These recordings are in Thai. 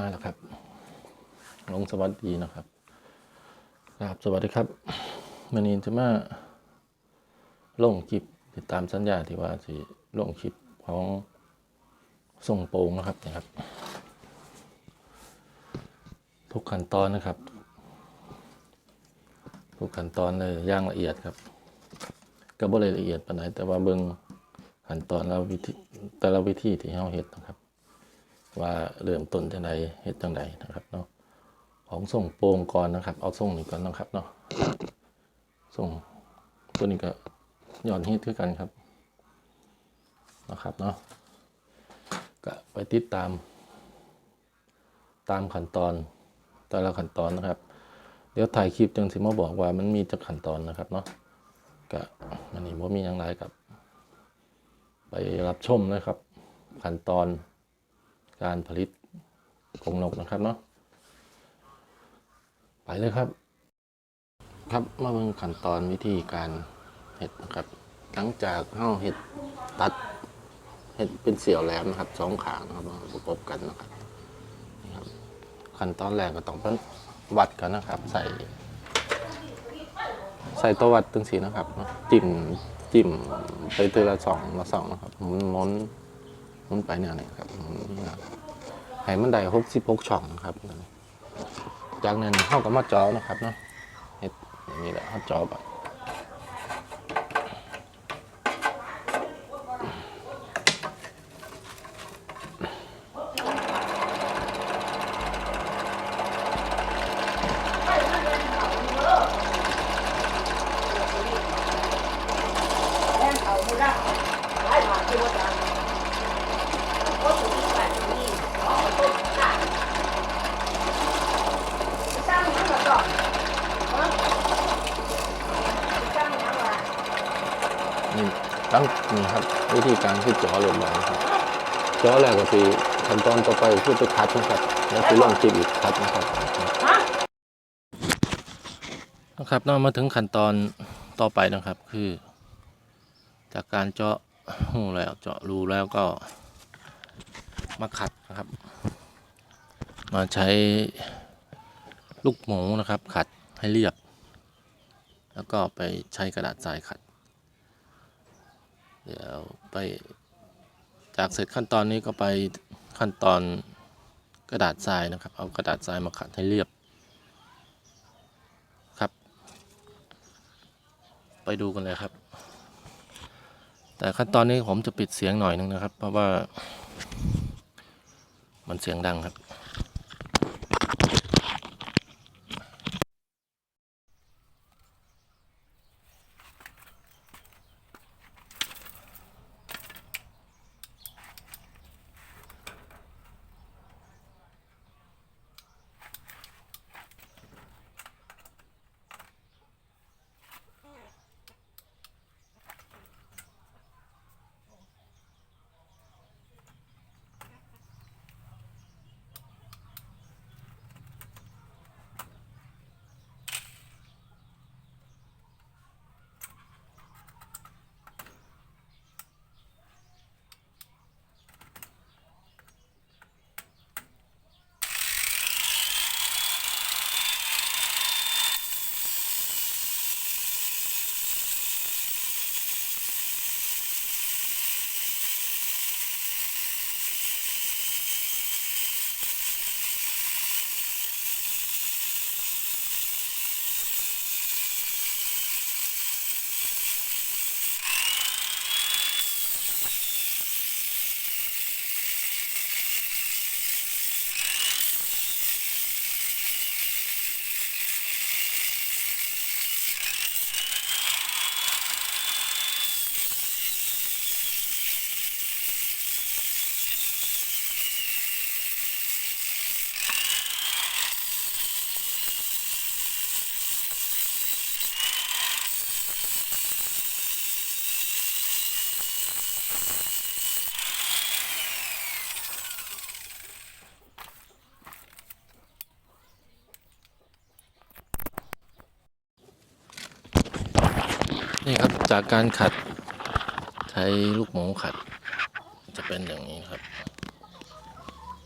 มาแล้วครับลงสวัสดีนะครับครับสวัสดีครับมันนี้จะมาลงคลิปติดตามสัญญาที่ว่าสิลงคลิปของส่งโปรงนะครับนะครับ ทุกขั้นตอนนะครับ ทุกขั้นตอนเลยย่างละเอียดครับก็บ่ลยละเอียดปานไหนแต่ว่าเบิ่งขั้นตอนแล้ววิธีแต่ละวิธีที่เฮาเฮ็ดนะครับ ว่าเริ่มต้นจังไดเฮ็ดจังไดนะครับเนาะของส่งโปรงก่อนนะครับ เอาส่งนี่ก่อนนะครับเนาะส่งตัวนี้ก็ย้อนฮิตคือกันครับนะครับเนาะก็ไปติดตาม ตามขั้นตอนแต่ละขั้นตอนนะครับ เดี๋ยวถ่ายคลิปจังสิมาบอกว่ามันมีจักขั้นตอนนะครับเนาะก็มันนี่ว่ามีอย่างไรกับ ไปรับชมนะครับ ขั้นตอน การผลิตกรงนกนะครับเนาะไปเลยครับ ครับมาเบิ่งขั้นตอนวิธีการเห็ดนะครับ หลังจากเฮาเห็ดตัดเห็ดเป็นเสี่ยวแหลมนะครับสองขางนะครับมาประกบกันนะครับขั้นตอนแรกก็ต้องเป็นวัดกันนะครับ ใส่ใส่ตัววัดตึงสีนะครับจิ้มจิ้มไปตัวละสองละสองนะครับหมุนหมุน มันไปเนี่ยนะครับหมุนนี่นะให้มันได้หกสิบหกช่องนะครับ จากนั้นเข้ากับมาจอนะครับเนาะเฮ็ดอย่างนี้แหละเขาจอไป แม่เขาไม่ได้หลายบาทที่ว่าจังก็ถึงที่แปดนี่ขอต้นค่ะสร้างยังมาก่อนฮะสร้างยังมา นี่ตั้งนี่ครับ วิธีการคือจอลงไปนะครับจอแรกก็คือขั้นตอนต่อไปคือไปคัดนะครับแล้วคือลองจิบอีกคัดนะครับนะครับเรามาถึงขั้นตอนต่อไปนะครับคือ จากการเจาะหูแล้วเจาะรูแล้วก็มาขัดนะครับ มาใช้ลูกหมูนะครับ ขัดให้เรียบ แล้วก็ไปใช้กระดาษทรายขัด เดี๋ยวไปจากเสร็จขั้นตอนนี้ก็ไปขั้นตอนกระดาษทรายนะครับ เอากระดาษทรายมาขัดให้เรียบครับ ไปดูกันเลยครับ แต่ขั้นตอนนี้ผมจะปิดเสียงหน่อยนึงนะครับ เพราะว่ามันเสียงดังครับ จากการขัด ใช้ลูกหมูขัด จะเป็นอย่างนี้ครับ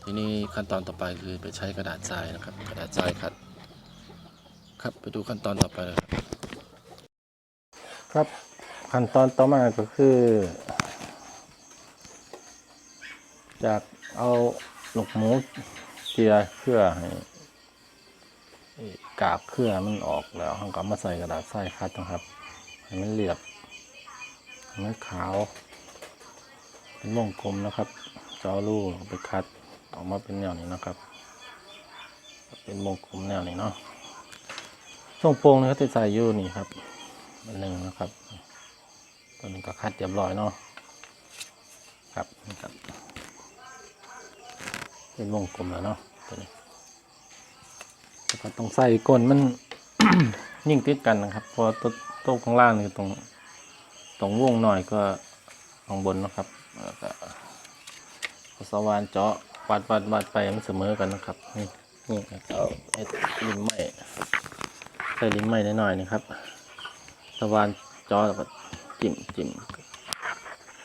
ทีนี้ขั้นตอนต่อไปคือไปใช้กระดาษทรายนะครับ กระดาษทรายขัด ครับไปดูขั้นตอนต่อไปเลยครับขั้นตอนต่อมาก็คือ จากเอาลูกหมูเจียเครือให้กาบเครื่อมันออกแล้วเราก็มาใส่กระดาษทรายคัดนะครับ ให้มันเรียบ ให้มันขาว เป็นวงกลมนะครับเจาลูกไปคัดออกมาเป็นแนวนี้นะครับ เป็นวงกลมแนวนี้เนาะช่วงโปรงนี่เขาจะใส่ยู่นี่ครับอันหนึ่งนะครับตัวนี้ก็คัดเรียบร้อยเนาะครับนี่ครับ เป็นวงกลมแล้วเนาะตัวนี้แล้วก็ต้องใส่ก้นมันยิ่งติดกันนะครับพราะว่าตัวโต๊ะข้างล่างนี่ตรง ตรงวงหน่อยก็ข้างบนนะครับแล้วก็สว่านเจาะวัดวัดวัดไปมันเสมอกันนะครับ นี่นี่เอาไอ้ลิ้นไม้ใส่ลิ้นไม้หน่อยๆนะครับสว่านเจาะแล้วก็จิ้มจิ้ม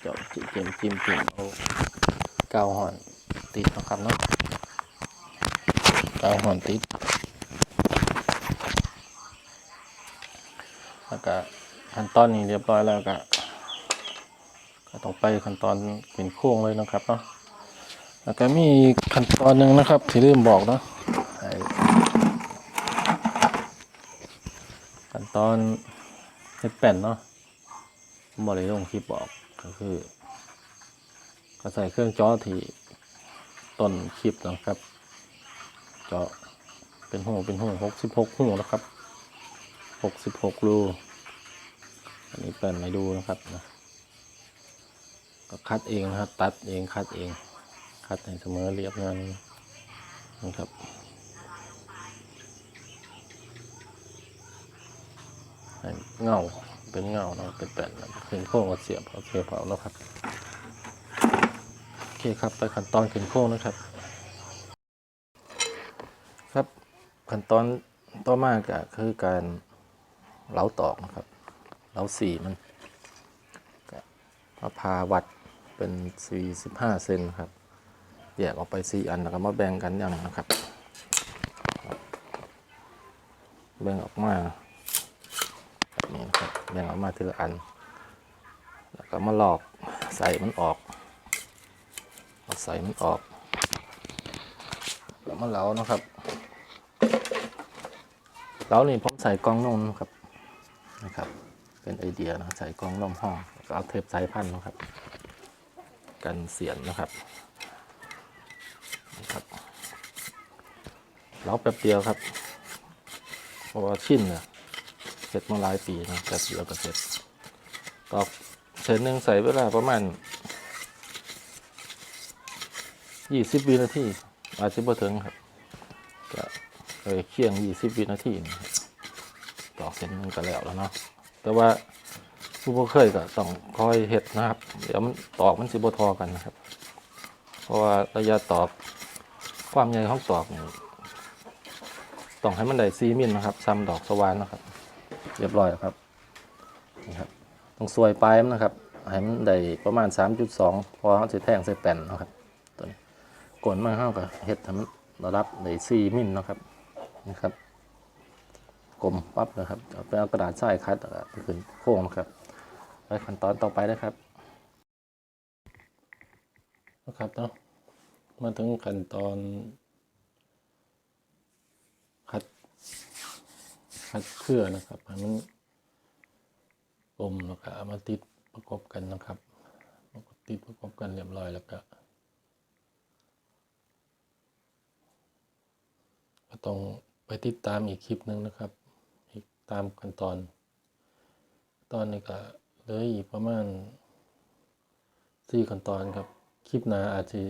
เจาะจิ้มจิ้มจิ้มจิ้มเอากาวห่อนติดนะครับเนาะกาวหอนติดแล้วก็ ขั้นตอนนี้เรียบร้อยแล้วก็ก็ต้องไปขั้นตอนเป็นโค้งเลยนะครับเนาะแล้วก็มีขั้นตอนหนึ่งนะครับ ที่ลืมบอกเนาะขั้นตอนเฮ็ดแป้นเนาะบริลงคลิปบอกก็คือก็ใส่เครื่องจอที่ต้นคลิปนะครับจาะเป็นหูเป็นหูหกสิบหกหูนะครับหกสิบหกรู อันนี้เปิดไม่ดูนะครับนะก็คัดเองนะครับ ตัดเองคัดเอง คัดให้เสมอเรียบงานนะครับเงาเป็นเงาเนาะเป็นแป้นนะขึ้นโค้งก็เสียบเอาเสียบเอาแล้วครับโอเคครับไปขั้นตอนขึ้นโค้งนะครับ ครับขั้นตอนต่อมาก็คือการเหลาตอกนะครับ เหลาสีมันก็พาวัดเป็น45เซนครับแยกออกไป4อันแล้วก็มาแบ่งกันอย่างนะครับ แบ่งออกมาแบบนี้นะครับแบ่งออกมาทีละอัน แล้วก็มาหลอกใส่มันออกเอาใส่มันออกแล้วมาเหลานะครับเหลานี่ผมใส่กล้องนมครับนะครับ เป็นไอเดียนะใส่กล้องนมห้องแล้วก็เอาเทปสายพันธุ์นะครับ กันเสียนนะครับนะครับเหลาแป๊บเดียวครับเพราะว่าชิ้นเนี่ยเสร็จมาหลายปีนะแป๊บเดียวก็เสร็จตอกเส้นหนึ่งใส่เวลาประมาณยี่สิบวินาทีอาจจะบ่ถึงครับก็เลยเคี่ยงยี่สิบวินาทีตอกเส้นหนึ่งก็แล้วแล้วเนาะ แต่ว่าผู้บ่เคยก็ต้องคอยเห็ดนะครับ เดี๋ยวมันตอกมันสิบ่ทอกันนะครับ เพราะว่าระยะตอกความใหญ่ของตอกนี่ต้องให้มันได้ซีมิลนะครับซ้ำดอกสว่านนะครับ เรียบร้อยครับนี่ครับต้องสวยปลายมันนะครับให้มันได้ประมาณ 3.2 พอเขาจะแทงใส่แป้นนะครับตัวนี้กลมาเข้ากับเห็ดทำระดับในสี่มิลนะครับนะครับ กลมปั๊บนะครับเอาไปเอากระดาษทรายคัดขึ้นโค้งนะครับไปขั้นตอนต่อไปนะครับนะครับเนาะมาถึงขั้นตอนคัดคัดเครือนะครับให้มันกลมแล้วก็เอามาติดประกบกันนะครับติดประกบกันเรียบร้อยแล้วก็ก็ต้องไปติดตามอีกคลิปหนึ่งนะครับ ตามขั้นตอน ตอนนี้ก็เหลืออีกประมาณสี่ขั้นตอนครับ คลิปหน้าอาจจะ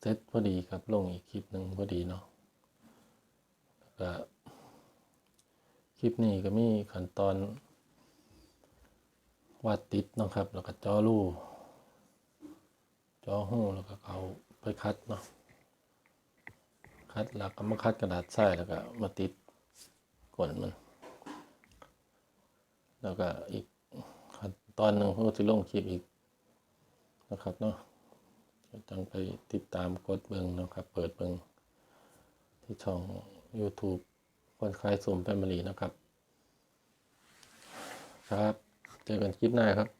เซตพอดีครับลงอีกคลิปหนึ่งพอดีเนาะแล้วก็คลิปนี้ก็มีขั้นตอนวาดติดนะครับ แล้วก็จอรูจอหูแล้วก็เอาไปคัดเนาะคัดแล้วก็มาคัดกระดาษทรายแล้วก็มาติด นมัน แล้วก็อีกขั้นตอนหนึ่งเขาจะลงคลิปอีกนะครับเนาะจังไปติดตามกดเบิงนะครับ เปิดเบิงที่ช่อง YouTube คนคลายสุ่มแฟมิลี่นะครับ ครับ เจอกันคลิปหน้าครับ